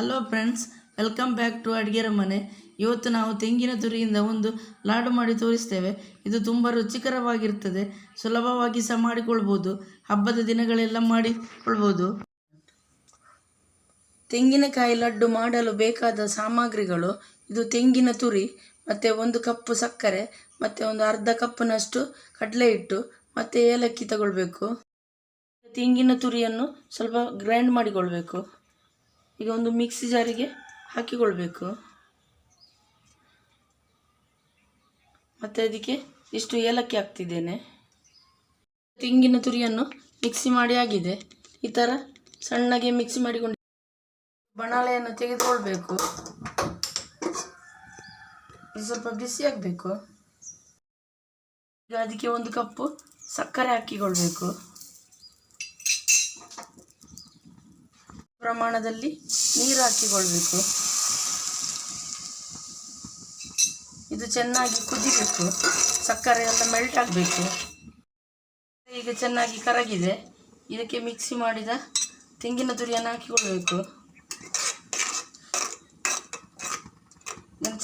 Hello friends welcome back to ಅಡುಗೆರ ಮನೆ ಇವತ್ತು ನಾವು ತೆಂಗಿನ ತುರಿಯಿಂದ ಒಂದು ಲಾಡು ಮಾಡಿ ತೋರಿಸ್ತೇವೆ. ಇದು ತುಂಬ ರುಚಿಕರವಾಗಿರ್ತದೆ. ಸುಲಭವಾಗಿ ಸಹ ಮಾಡಿಕೊಳ್ಬೋದು ಹಬ್ಬದ ದಿನಗಳೆಲ್ಲ ಮಾಡಿಕೊಳ್ಬೋದು. ತೆಂಗಿನಕಾಯಿ ಲಡ್ಡು ಮಾಡಲು ಬೇಕಾದ ಸಾಮಗ್ರಿಗಳು. ಇದು ತೆಂಗಿನ ತುರಿ, ಮತ್ತು ಒಂದು ಕಪ್ಪು ಸಕ್ಕರೆ, ಮತ್ತು ಒಂದು ಅರ್ಧ ಕಪ್ಪಿನಷ್ಟು ಕಡಲೆ ಹಿಟ್ಟು, ಮತ್ತು ಏಲಕ್ಕಿ ತಗೊಳ್ಬೇಕು. ತೆಂಗಿನ ತುರಿಯನ್ನು ಸ್ವಲ್ಪ ಗ್ರೈಂಡ್ ಮಾಡಿಕೊಳ್ಬೇಕು. ಈಗ ಒಂದು ಮಿಕ್ಸಿ ಜಾರಿಗೆ ಹಾಕಿಕೊಳ್ಬೇಕು. ಮತ್ತು ಅದಕ್ಕೆ ಇಷ್ಟು ಏಲಕ್ಕಿ ಹಾಕ್ತಿದ್ದೇನೆ. ತೆಂಗಿನ ತುರಿಯನ್ನು ಮಿಕ್ಸಿ ಮಾಡಿ ಆಗಿದೆ. ಈ ಥರ ಸಣ್ಣಗೆ ಮಿಕ್ಸಿ ಮಾಡಿಕೊಂಡು ಬಣಾಲೆಯನ್ನು ತೆಗೆದುಕೊಳ್ಬೇಕು. ಸ್ವಲ್ಪ ಬಿಸಿ ಆಗಬೇಕು. ಈಗ ಅದಕ್ಕೆ ಒಂದು ಕಪ್ಪು ಸಕ್ಕರೆ ಹಾಕಿಕೊಳ್ಬೇಕು. ಪ್ರಮಾಣದಲ್ಲಿ ನೀರು ಹಾಕಿಕೊಳ್ಬೇಕು. ಇದು ಚೆನ್ನಾಗಿ ಕುದಿಬೇಕು. ಸಕ್ಕರೆ ಎಲ್ಲ ಮೆಲ್ಟ್ ಆಗಬೇಕು. ಈಗ ಚೆನ್ನಾಗಿ ಕರಗಿದೆ. ಇದಕ್ಕೆ ಮಿಕ್ಸಿ ಮಾಡಿದ ತೆಂಗಿನ ತುರಿಯನ್ನು ಹಾಕಿಕೊಳ್ಬೇಕು.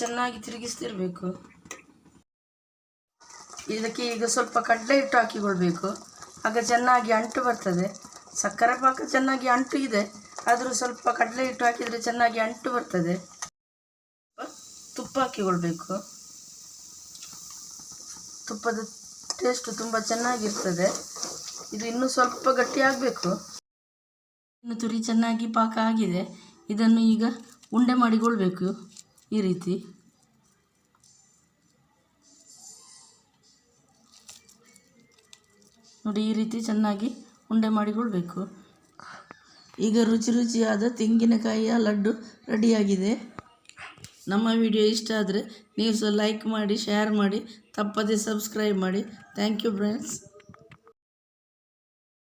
ಚೆನ್ನಾಗಿ ತಿರುಗಿಸ್ತಿರ್ಬೇಕು. ಇದಕ್ಕೆ ಈಗ ಸ್ವಲ್ಪ ಕಡಲೆ ಹಿಟ್ಟು ಹಾಕಿಕೊಳ್ಬೇಕು. ಆಗ ಚೆನ್ನಾಗಿ ಅಂಟು ಬರ್ತದೆ. ಸಕ್ಕರೆ ಪಾಕ ಚೆನ್ನಾಗಿ ಅಂಟು ಇದೆ. ಆದರೂ ಸ್ವಲ್ಪ ಕಡಲೆ ಹಿಟ್ಟು ಹಾಕಿದರೆ ಚೆನ್ನಾಗಿ ಅಂಟು ಬರ್ತದೆ. ತುಪ್ಪ ಹಾಕಿಕೊಳ್ಬೇಕು ತುಪ್ಪದ ಟೇಸ್ಟು ತುಂಬ ಚೆನ್ನಾಗಿರ್ತದೆ. ಇದು ಇನ್ನೂ ಸ್ವಲ್ಪ ಗಟ್ಟಿ ಆಗಬೇಕು. ಇನ್ನು ತುರಿ ಚೆನ್ನಾಗಿ ಪಾಕ ಆಗಿದೆ. ಇದನ್ನು ಈಗ ಉಂಡೆ ಮಾಡಿಕೊಳ್ಬೇಕು ಈ ರೀತಿ. ನೋಡಿ ಈ ರೀತಿ ಚೆನ್ನಾಗಿ ಉಂಡೆ ಮಾಡಿಕೊಳ್ಬೇಕು. ಈಗ ರುಚಿ ರುಚಿಯಾದ ತೆಂಗಿನಕಾಯಿಯ ಲಡ್ಡು ರೆಡಿಯಾಗಿದೆ. ನಮ್ಮ ವಿಡಿಯೋ ಇಷ್ಟ ಆದರೆ ನೀವು ಸಹ ಲೈಕ್ ಮಾಡಿ ಶೇರ್ ಮಾಡಿ, ತಪ್ಪದೇ ಸಬ್ಸ್ಕ್ರೈಬ್ ಮಾಡಿ. Thank you friends